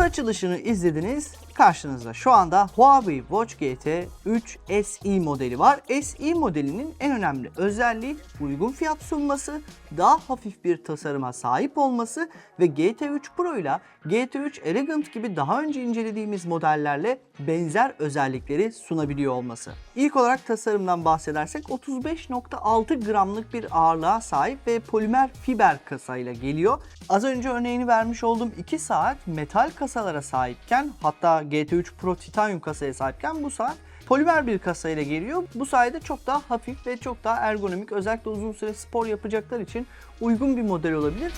açılışını izlediniz. Karşınızda şu anda Huawei Watch GT 3 SE modeli var. SE modelinin en önemli özelliği uygun fiyat sunması, daha hafif bir tasarıma sahip olması ve GT3 Pro ile GT3 Elegant gibi daha önce incelediğimiz modellerle benzer özellikleri sunabiliyor olması. İlk olarak tasarımdan bahsedersek 35.6 gramlık bir ağırlığa sahip ve polimer fiber kasayla geliyor. Az önce örneğini vermiş olduğum 2 saat metal kasalara sahipken hatta GT3 Pro titanyum kasaya sahipken bu saat polimer bir kasayla geliyor. Bu sayede çok daha hafif ve çok daha ergonomik özellikle uzun süre spor yapacaklar için uygun bir model olabilir.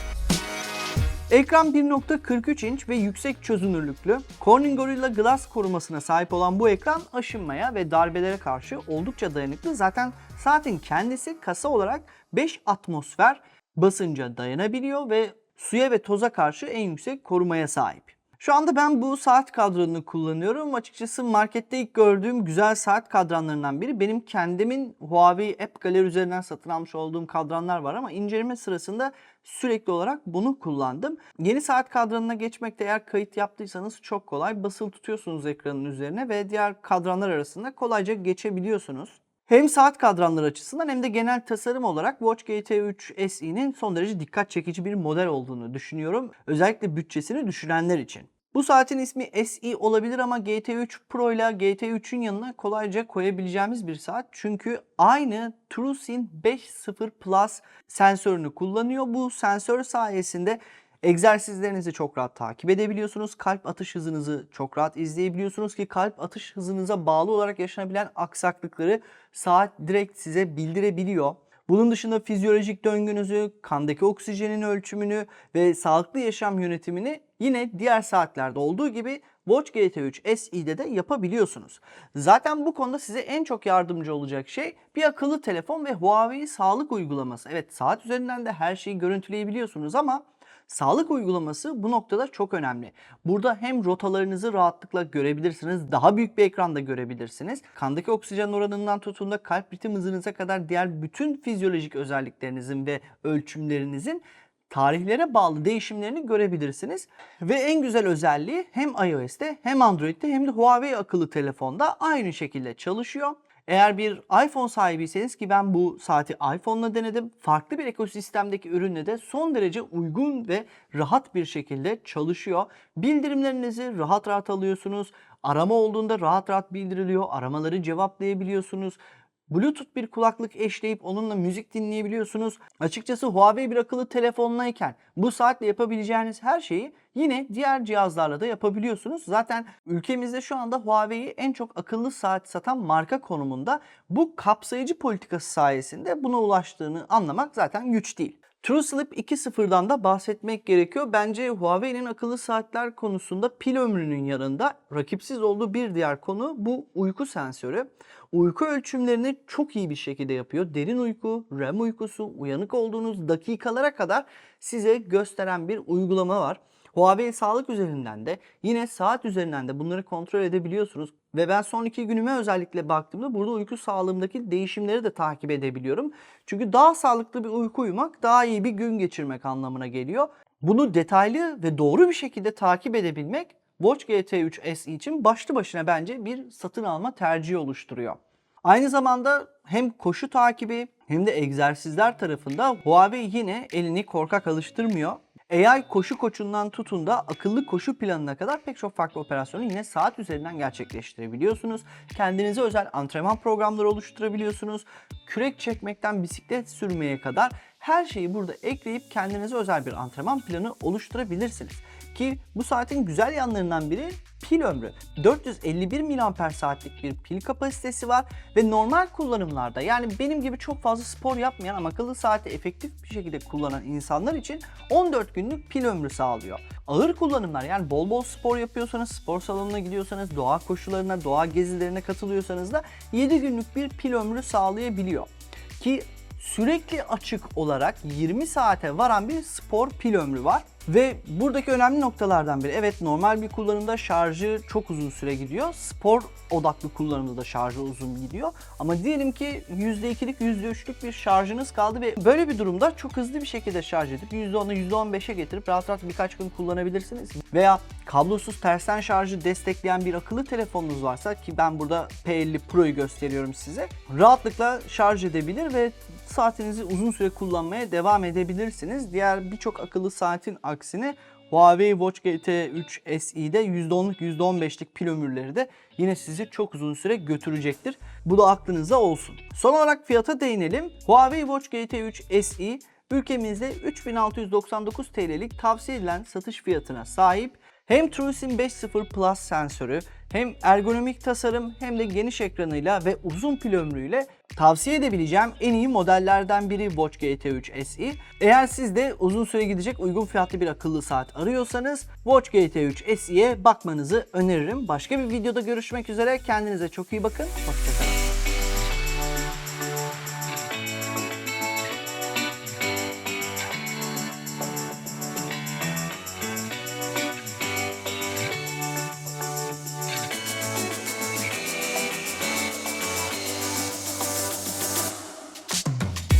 Ekran 1.43 inç ve yüksek çözünürlüklü. Corning Gorilla Glass korumasına sahip olan bu ekran aşınmaya ve darbelere karşı oldukça dayanıklı. Zaten saatin kendisi kasa olarak 5 atmosfer basınca dayanabiliyor ve suya ve toza karşı en yüksek korumaya sahip. Şu anda ben bu saat kadranını kullanıyorum. Açıkçası markette ilk gördüğüm güzel saat kadranlarından biri. Benim kendimin Huawei App Gallery üzerinden satın almış olduğum kadranlar var ama inceleme sırasında sürekli olarak bunu kullandım. Yeni saat kadranına geçmekte eğer kayıt yaptıysanız çok kolay. Basılı tutuyorsunuz ekranın üzerine ve diğer kadranlar arasında kolayca geçebiliyorsunuz. Hem saat kadranları açısından hem de genel tasarım olarak Watch GT3 SE'nin son derece dikkat çekici bir model olduğunu düşünüyorum. Özellikle bütçesini düşünenler için. Bu saatin ismi SE olabilir ama GT3 Pro ile GT3'ün yanına kolayca koyabileceğimiz bir saat. Çünkü aynı TrueSyn 5.0 Plus sensörünü kullanıyor. Bu sensör sayesinde egzersizlerinizi çok rahat takip edebiliyorsunuz. Kalp atış hızınızı çok rahat izleyebiliyorsunuz ki kalp atış hızınıza bağlı olarak yaşanabilen aksaklıkları saat direkt size bildirebiliyor. Bunun dışında fizyolojik döngünüzü, kandaki oksijenin ölçümünü ve sağlıklı yaşam yönetimini yine diğer saatlerde olduğu gibi Watch GT3 SE'de de yapabiliyorsunuz. Zaten bu konuda size en çok yardımcı olacak şey bir akıllı telefon ve Huawei sağlık uygulaması. Evet saat üzerinden de her şeyi görüntüleyebiliyorsunuz ama Sağlık uygulaması bu noktada çok önemli. Burada hem rotalarınızı rahatlıkla görebilirsiniz, daha büyük bir ekranda görebilirsiniz. Kandaki oksijen oranından tutun da kalp ritim hızınıza kadar diğer bütün fizyolojik özelliklerinizin ve ölçümlerinizin tarihlere bağlı değişimlerini görebilirsiniz. Ve en güzel özelliği hem iOS'te hem Android'de hem de Huawei akıllı telefonda aynı şekilde çalışıyor. Eğer bir iPhone sahibiyseniz ki ben bu saati iPhone'la denedim. Farklı bir ekosistemdeki ürünle de son derece uygun ve rahat bir şekilde çalışıyor. Bildirimlerinizi rahat rahat alıyorsunuz. Arama olduğunda rahat rahat bildiriliyor. Aramaları cevaplayabiliyorsunuz. Bluetooth bir kulaklık eşleyip onunla müzik dinleyebiliyorsunuz. Açıkçası Huawei bir akıllı telefonlayken bu saatle yapabileceğiniz her şeyi yine diğer cihazlarla da yapabiliyorsunuz. Zaten ülkemizde şu anda Huawei'yi en çok akıllı saat satan marka konumunda. Bu kapsayıcı politikası sayesinde buna ulaştığını anlamak zaten güç değil. TrueSleep 2.0'dan da bahsetmek gerekiyor. Bence Huawei'nin akıllı saatler konusunda pil ömrünün yanında rakipsiz olduğu bir diğer konu bu uyku sensörü. Uyku ölçümlerini çok iyi bir şekilde yapıyor. Derin uyku, REM uykusu, uyanık olduğunuz dakikalara kadar size gösteren bir uygulama var. Huawei sağlık üzerinden de yine saat üzerinden de bunları kontrol edebiliyorsunuz. Ve ben son iki günüme özellikle baktığımda burada uyku sağlığımdaki değişimleri de takip edebiliyorum. Çünkü daha sağlıklı bir uyku uyumak daha iyi bir gün geçirmek anlamına geliyor. Bunu detaylı ve doğru bir şekilde takip edebilmek Watch GT3 SE için başlı başına bence bir satın alma tercihi oluşturuyor. Aynı zamanda hem koşu takibi hem de egzersizler tarafında Huawei yine elini korkak alıştırmıyor. AI koşu koçundan tutun da akıllı koşu planına kadar pek çok farklı operasyonu yine saat üzerinden gerçekleştirebiliyorsunuz. Kendinize özel antrenman programları oluşturabiliyorsunuz. Kürek çekmekten bisiklet sürmeye kadar her şeyi burada ekleyip kendinize özel bir antrenman planı oluşturabilirsiniz. Ki bu saatin güzel yanlarından biri pil ömrü. 451 mAh saatlik bir pil kapasitesi var ve normal kullanımlarda yani benim gibi çok fazla spor yapmayan ama akıllı saati efektif bir şekilde kullanan insanlar için 14 günlük pil ömrü sağlıyor. Ağır kullanımlar yani bol bol spor yapıyorsanız, spor salonuna gidiyorsanız, doğa koşularına, doğa gezilerine katılıyorsanız da 7 günlük bir pil ömrü sağlayabiliyor. Ki sürekli açık olarak 20 saate varan bir spor pil ömrü var. Ve buradaki önemli noktalardan biri evet normal bir kullanımda şarjı çok uzun süre gidiyor. Spor odaklı kullanımda da şarjı uzun gidiyor. Ama diyelim ki %2'lik %3'lük bir şarjınız kaldı ve böyle bir durumda çok hızlı bir şekilde şarj edip %10'u %15'e getirip rahat rahat birkaç gün kullanabilirsiniz. Veya kablosuz tersten şarjı destekleyen bir akıllı telefonunuz varsa ki ben burada P50 Pro'yu gösteriyorum size. Rahatlıkla şarj edebilir ve saatinizi uzun süre kullanmaya devam edebilirsiniz. Diğer birçok akıllı saatin aksine Huawei Watch GT 3 SE'de %10'luk %15'lik pil ömürleri de yine sizi çok uzun süre götürecektir. Bu da aklınızda olsun. Son olarak fiyata değinelim. Huawei Watch GT 3 SE ülkemizde 3699 TL'lik tavsiye edilen satış fiyatına sahip. Hem TrueSIM 5.0 Plus sensörü hem ergonomik tasarım hem de geniş ekranıyla ve uzun pil ömrüyle tavsiye edebileceğim en iyi modellerden biri Watch GT 3 SE. Eğer siz de uzun süre gidecek uygun fiyatlı bir akıllı saat arıyorsanız Watch GT 3 SE'ye bakmanızı öneririm. Başka bir videoda görüşmek üzere. Kendinize çok iyi bakın. Hoşçakalın.